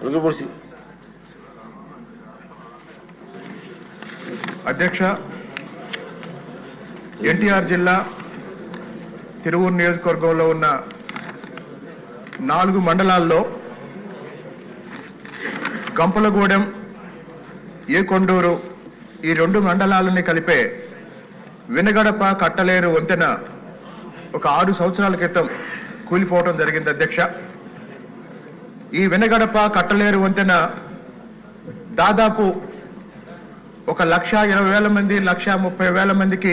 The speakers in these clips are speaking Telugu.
వెలుగుపూసి అధ్యక్ష ఎన్టీఆర్ జిల్లా తిరువూరు నియోజకవర్గంలో ఉన్న నాలుగు మండలాల్లో గంపలగూడెం ఏకొండూరు ఈ రెండు మండలాలని కలిపే వినగడప కట్టలేరు వంతెన ఒక ఆరు సంవత్సరాల క్రితం కూలిపోవడం జరిగింది అధ్యక్ష. ఈ వినగడప కట్టలేరు వంతెన దాదాపు ఒక లక్ష ఇరవై వేల మంది లక్ష ముప్పై వేల మందికి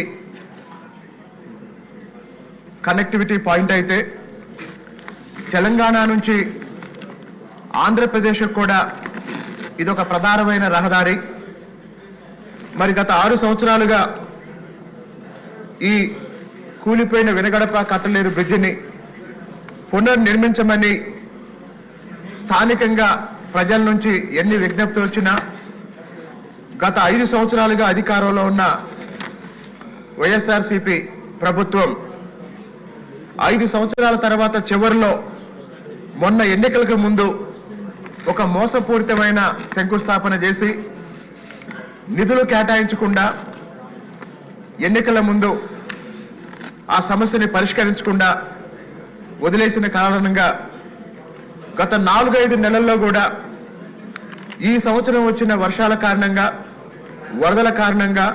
కనెక్టివిటీ పాయింట్ అయితే తెలంగాణ నుంచి ఆంధ్రప్రదేశ్ కూడా ఇదొక ప్రధానమైన రహదారి. మరి గత ఆరు సంవత్సరాలుగా ఈ కూలిపోయిన వినగడప కట్టలేరు బ్రిడ్జిని పునర్నిర్మించమని స్థానికంగా ప్రజల నుంచి ఎన్ని విజ్ఞప్తులు వచ్చినా గత ఐదు సంవత్సరాలుగా అధికారంలో ఉన్న వైఎస్ఆర్సిపి ప్రభుత్వం ఐదు సంవత్సరాల తర్వాత చివరిలో మొన్న ఎన్నికలకు ముందు ఒక మోసపూరితమైన శంకుస్థాపన చేసి నిధులు కేటాయించకుండా ఎన్నికల ముందు ఆ సమస్యని పరిష్కరించకుండా వదిలేసిన కారణంగా గత నాలుగైదు నెలల్లో కూడా ఈ సంవత్సరం వచ్చిన వర్షాల కారణంగా వరదల కారణంగా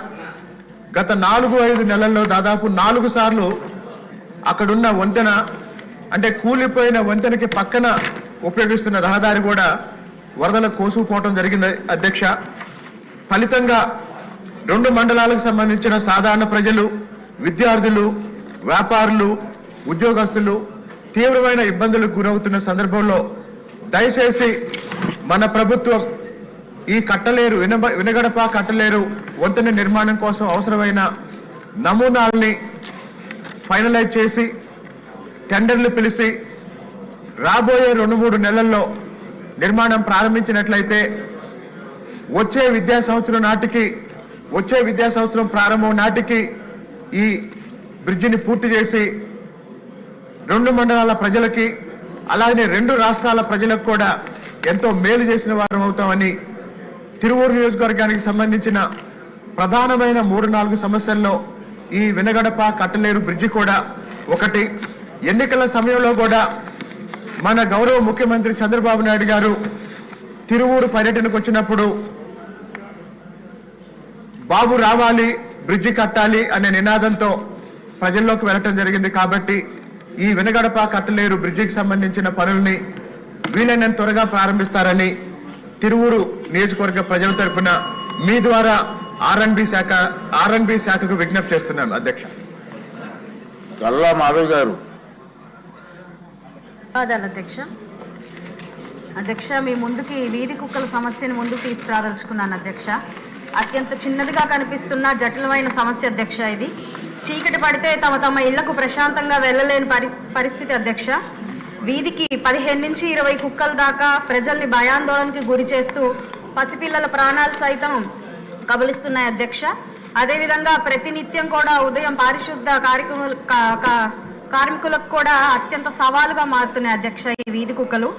గత నాలుగు ఐదు నెలల్లో దాదాపు నాలుగు సార్లు అక్కడున్న వంతెన అంటే కూలిపోయిన వంతెనకి పక్కన ఉపయోగిస్తున్న రహదారి కూడా వరదల కోసుకుపోవటం జరిగింది అధ్యక్ష. ఫలితంగా రెండు మండలాలకు సంబంధించిన సాధారణ ప్రజలు విద్యార్థులు వ్యాపారులు ఉద్యోగస్తులు తీవ్రమైన ఇబ్బందులకు గురవుతున్న సందర్భంలో దయచేసి మన ప్రభుత్వం ఈ కట్టలేరు వినబ వినగడప కట్టలేరు వంతెన నిర్మాణం కోసం అవసరమైన నమూనాల్ని ఫైనలైజ్ చేసి టెండర్లు పిలిచి రాబోయే రెండు మూడు నెలల్లో నిర్మాణం ప్రారంభించినట్లయితే వచ్చే విద్యా సంవత్సరం నాటికి వచ్చే విద్యా సంవత్సరం ప్రారంభం నాటికి ఈ బ్రిడ్జిని పూర్తి చేసి రెండు మండలాల ప్రజలకి అలాగే రెండు రాష్ట్రాల ప్రజలకు కూడా ఎంతో మేలు చేసిన వారం అవుతామని తిరువూరు నియోజకవర్గానికి సంబంధించిన ప్రధానమైన మూడు నాలుగు సమస్యల్లో ఈ వినగడప కట్టలేరు బ్రిడ్జి కూడా ఒకటి. ఎన్నికల సమయంలో కూడా మన గౌరవ ముఖ్యమంత్రి చంద్రబాబు నాయుడు గారు తిరువూరు పర్యటనకు వచ్చినప్పుడు బాబు రావాలి బ్రిడ్జి కట్టాలి అనే నినాదంతో ప్రజల్లోకి వెళ్ళటం జరిగింది కాబట్టి ఈ వినగడప కట్టలేరు బ్రిడ్జికి సంబంధించిన పనుల్ని వీలైనంత త్వరగా ప్రారంభిస్తారని తిరువూరు నియోజకవర్గ ప్రజల తరపున మీ ద్వారా ఆర్ఎన్బి శాఖ ఆర్ఎన్బి శాఖకు విజ్ఞప్తి చేస్తున్నాను అధ్యక్ష. గల్లా మాధవ్ గారు. అధ్యక్ష. అధ్యక్ష మీ ముందుకి వీధి కుక్కల సమస్యను ముందుకు తీసుకురాదలుచుకున్నాను అధ్యక్ష. అత్యంత చిన్నదిగా కనిపిస్తున్న జటిలమైన సమస్య అధ్యక్ష ఇది. చీకటి పడితే తమ తమ ఇళ్ళకు ప్రశాంతంగా వెళ్ళలేని పరిస్థితి అధ్యక్ష. వీధికి పదిహేను నుంచి ఇరవై కుక్కల దాకా ప్రజల్ని భయాందోళనకి గురి చేస్తూ పసిపిల్లల ప్రాణాలు సైతం కబలిస్తున్నాయి అధ్యక్ష. అదేవిధంగా ప్రతినిత్యం కూడా ఉదయం పారిశుద్ధ కార్యక్రమాలు కార్మికులకు కూడా అత్యంత సవాలుగా మారుతున్నాయి అధ్యక్ష ఈ వీధి కుక్కలు.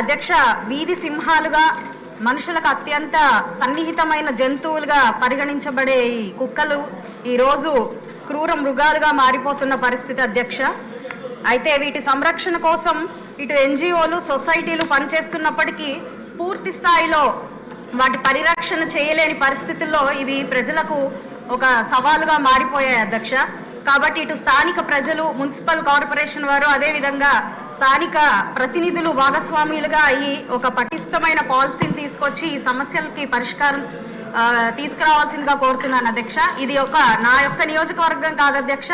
అధ్యక్ష వీధి సింహాలుగా మనుషులకు అత్యంత సన్నిహితమైన జంతువులుగా పరిగణించబడే ఈ కుక్కలు ఈ రోజు క్రూర మృగాలుగా మారిపోతున్న పరిస్థితి అధ్యక్ష. అయితే వీటి సంరక్షణ కోసం ఇటు ఎన్జిఓలు సొసైటీలు పనిచేస్తున్నప్పటికీ పూర్తి స్థాయిలో వాటి పరిరక్షణ చేయలేని పరిస్థితుల్లో ఇవి ప్రజలకు ఒక సవాలుగా మారిపోయాయి అధ్యక్ష. కాబట్టి ఇటు స్థానిక ప్రజలు మున్సిపల్ కార్పొరేషన్ వారు అదేవిధంగా స్థానిక ప్రతినిధులు భాగస్వాములుగా ఈ ఒక పటిష్టమైన పాలసీని తీసుకొచ్చి ఈ సమస్యలకి పరిష్కారం తీసుకురావాల్సిందిగా కోరుతున్నాను అధ్యక్ష. ఇది ఒక నా యొక్క నియోజకవర్గం కాదు అధ్యక్ష.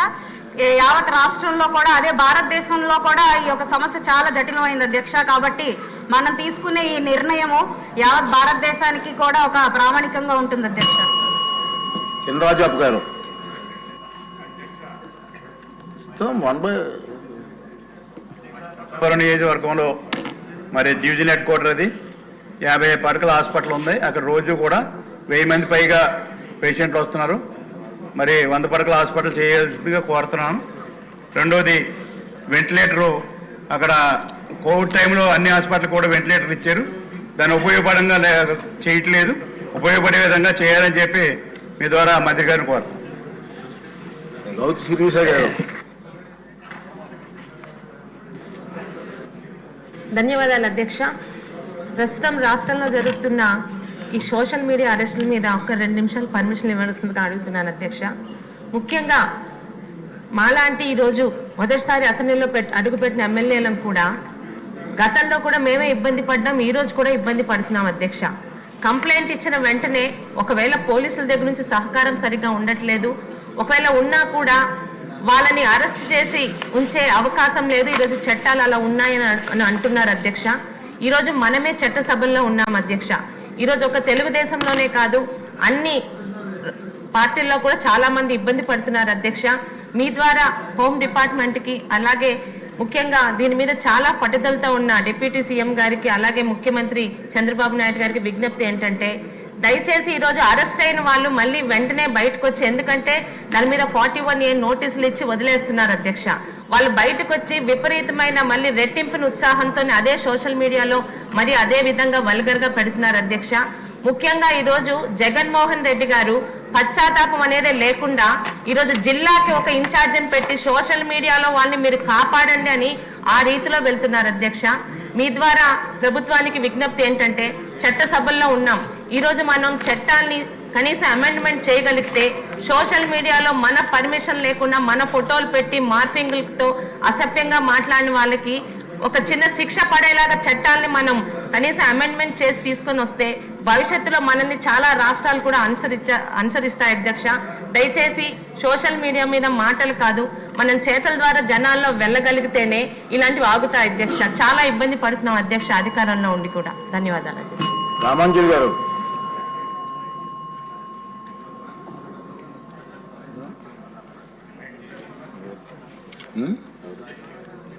యావత్ రాష్ట్రంలో కూడా అదే భారతదేశంలో కూడా ఈ యొక్క సమస్య చాలా జటిలమైంది అధ్యక్ష. కాబట్టి మనం తీసుకునే ఈ నిర్ణయము యావత్ భారతదేశానికి కూడా ఒక ప్రామాణికంగా ఉంటుంది అధ్యక్ష. గారు. నియోజకవర్గంలో మరి డివిజన్ హెడ్ క్వార్టర్ అది యాభై పడకల హాస్పిటల్ ఉంది. అక్కడ రోజు కూడా వెయ్యి మంది పైగా పేషెంట్లు వస్తున్నారు. మరి వంద పడకల హాస్పిటల్ చేయాల్సిందిగా కోరుతున్నాను. రెండోది వెంటిలేటరు అక్కడ కోవిడ్ టైంలో అన్ని హాస్పిటల్ కూడా వెంటిలేటర్ ఇచ్చారు. దాన్ని ఉపయోగపడంగా చేయట్లేదు. ఉపయోగపడే విధంగా చేయాలని చెప్పి మీ ద్వారా మంత్రి గారిని కోరుతాం గౌతు శిరీష గారు. ధన్యవాదాలు అధ్యక్ష. ప్రస్తుతం రాష్ట్రంలో జరుగుతున్న ఈ సోషల్ మీడియా అరెస్టుల మీద ఒక రెండు నిమిషాలు పర్మిషన్ ఇవ్వాల్సిందిగా అడుగుతున్నాను అధ్యక్ష. ముఖ్యంగా మాలాంటి ఈరోజు మొదటిసారి అసెంబ్లీలో పెట్ అడుగుపెట్టిన ఎమ్మెల్యేలను కూడా గతంలో కూడా మేమే ఇబ్బంది పడ్డాం ఈరోజు కూడా ఇబ్బంది పడుతున్నాం అధ్యక్ష. కంప్లైంట్ ఇచ్చిన వెంటనే ఒకవేళ పోలీసుల దగ్గర నుంచి సహకారం సరిగ్గా ఉండట్లేదు ఒకవేళ ఉన్నా కూడా వాళ్ళని అరెస్ట్ చేసి ఉంచే అవకాశం లేదు ఈరోజు చట్టాలు అలా ఉన్నాయని అంటున్నారు అధ్యక్ష. ఈరోజు మనమే చట్టసభల్లో ఉన్నాం అధ్యక్ష. ఈరోజు ఒక తెలుగుదేశంలోనే కాదు అన్ని పార్టీల్లో కూడా చాలా మంది ఇబ్బంది పడుతున్నారు అధ్యక్ష. మీ ద్వారా హోమ్ డిపార్ట్మెంట్కి అలాగే ముఖ్యంగా దీని మీద చాలా పట్టుదలతో ఉన్న డిప్యూటీ సీఎం గారికి అలాగే ముఖ్యమంత్రి చంద్రబాబు నాయుడు గారికి విజ్ఞప్తి ఏంటంటే దయచేసి ఈరోజు అరెస్ట్ అయిన వాళ్ళు మళ్ళీ వెంటనే బయటకు వచ్చి ఎందుకంటే దాని మీద ఫార్టీ వన్ ఏ నోటీసులు ఇచ్చి వదిలేస్తున్నారు అధ్యక్ష. వాళ్ళు బయటకు వచ్చి విపరీతమైన మళ్ళీ రెట్టింపుని ఉత్సాహంతో అదే సోషల్ మీడియాలో మరి అదే విధంగా వల్గర్గా పెడుతున్నారు అధ్యక్ష. ముఖ్యంగా ఈరోజు జగన్మోహన్ రెడ్డి గారు పశ్చాత్తాపం అనేది లేకుండా ఈరోజు జిల్లాకి ఒక ఇన్ఛార్జిని పెట్టి సోషల్ మీడియాలో వాళ్ళని మీరు కాపాడండి అని ఆ రీతిలో వెళ్తున్నారు అధ్యక్ష. మీ ద్వారా ప్రభుత్వానికి విజ్ఞప్తి ఏంటంటే చట్టసభల్లో ఉన్నాం. ఈరోజు మనం చట్టాన్ని కనీసం అమెండ్మెంట్ చేయగలిగితే సోషల్ మీడియాలో మన పర్మిషన్ లేకుండా మన ఫోటోలు పెట్టి మార్ఫింగ్లతో అసభ్యంగా మాట్లాడిన వాళ్ళకి ఒక చిన్న శిక్ష పడేలాగా చట్టాల్ని మనం కనీసం అమెండ్మెంట్ చేసి తీసుకొని వస్తే భవిష్యత్తులో మనల్ని చాలా రాష్ట్రాలు కూడా అనుసరించ అనుసరిస్తాయి అధ్యక్ష. దయచేసి సోషల్ మీడియా మీద మాటలు కాదు మనం చేతల ద్వారా జనాల్లో వెళ్ళగలిగితేనే ఇలాంటివి ఆగుతాయి అధ్యక్ష. చాలా ఇబ్బంది పడుతున్నాం అధ్యక్ష అధికారంలో ఉండి కూడా. ధన్యవాదాలు అధ్యక్ష. రామాంజలి గారు